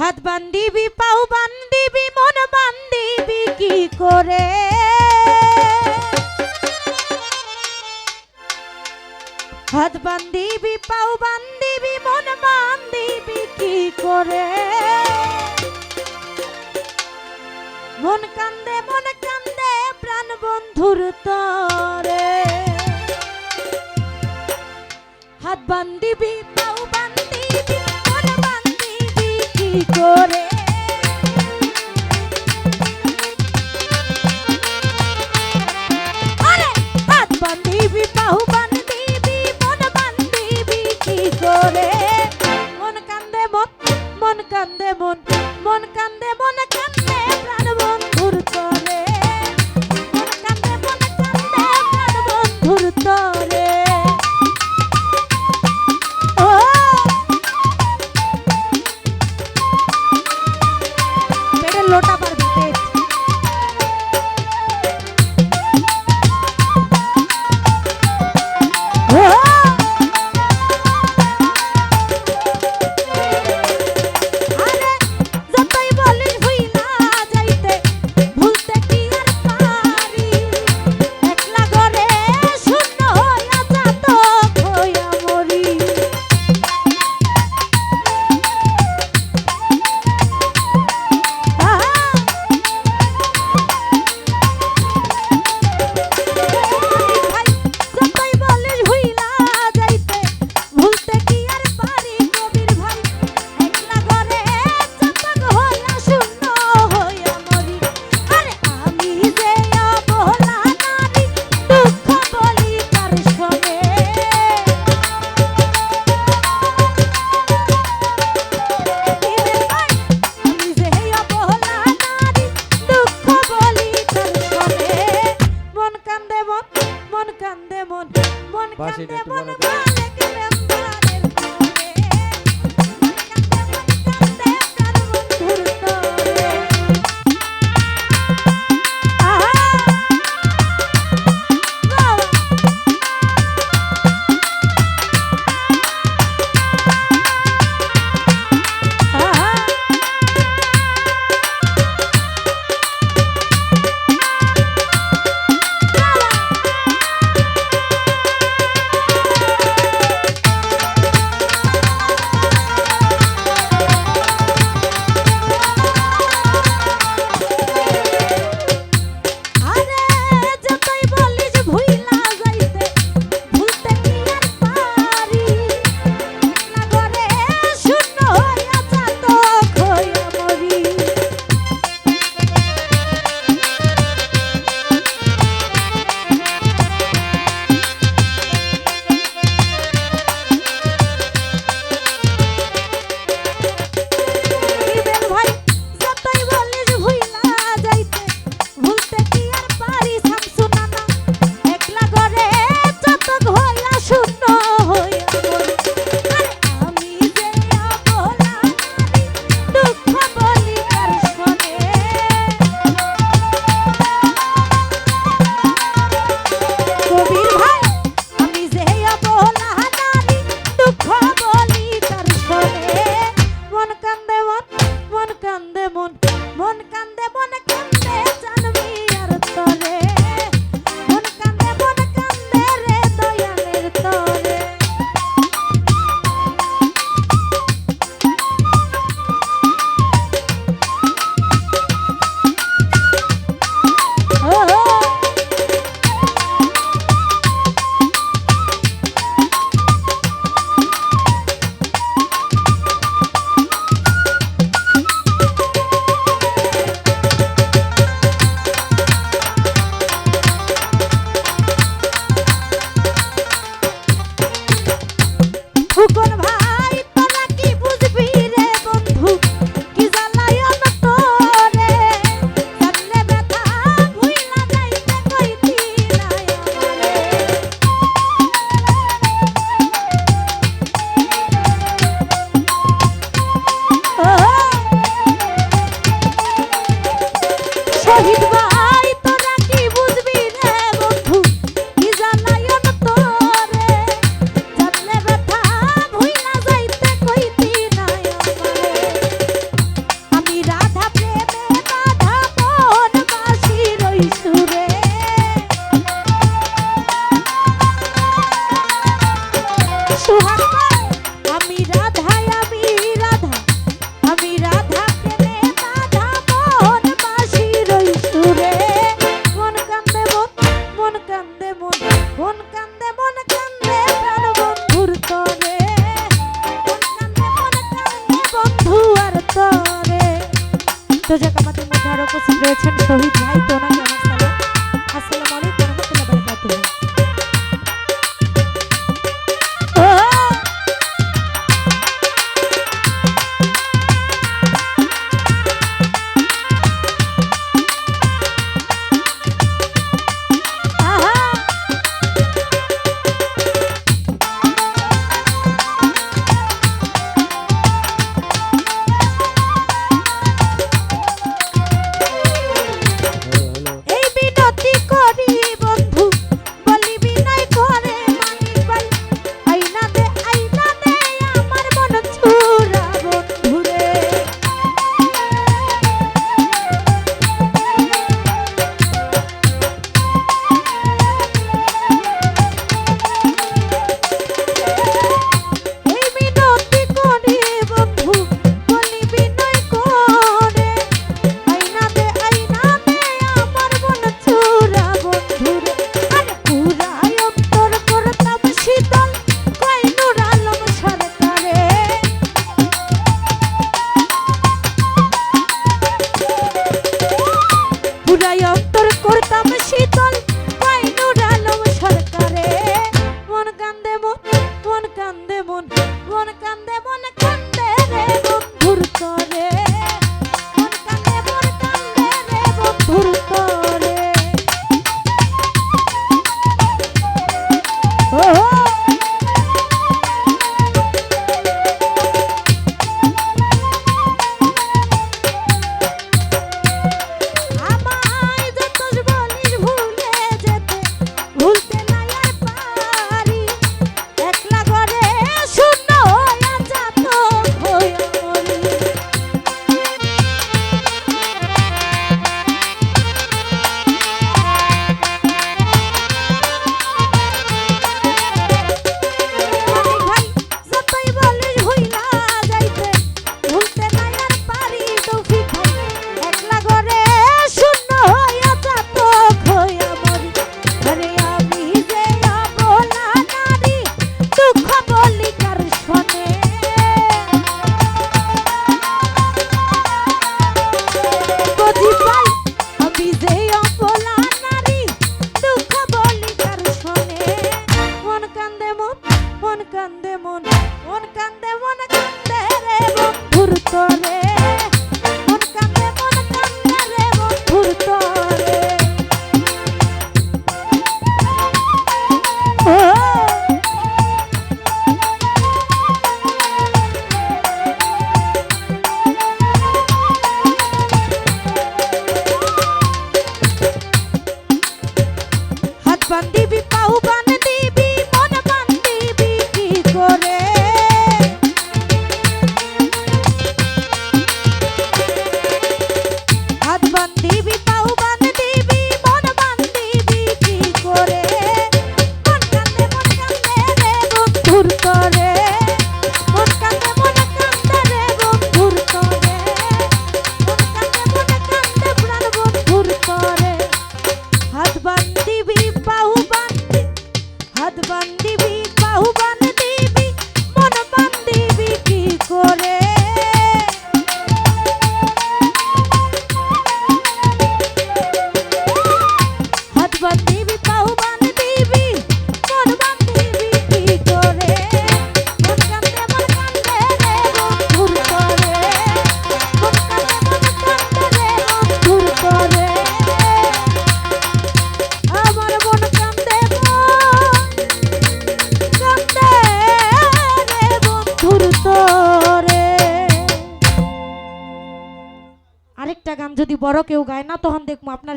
হাত বান্ধিবি, পাও বান্ধিবি, মন বান্ধিবি, কি করে? হাত বান্ধিবি, পাও বান্ধিবি, মন বান্ধিবি, কি করে? মন কান্দে মন কান্দে, প্রাণ বন্ধুর তরে। হাত বান্ধিবি করে। বান্ধিবি বাহু বান্ধিবি, মন বান্ধিবি, কি করে? মন কান্দে মন মন কান্দে মন মন কান্দে মন কান্দে বাসিটা একটু বড় তো যাক আমাদের মধ্যে আরও উপস্থিত রয়েছেন শহীদ ভাই তো ওনাকে আসসালামু আলাইকুম রহমতুল্লাহ বারাকাতুহু। বান্ধিবি পাও বান बड़ो क्यों गाय ना तो हम देखो अपना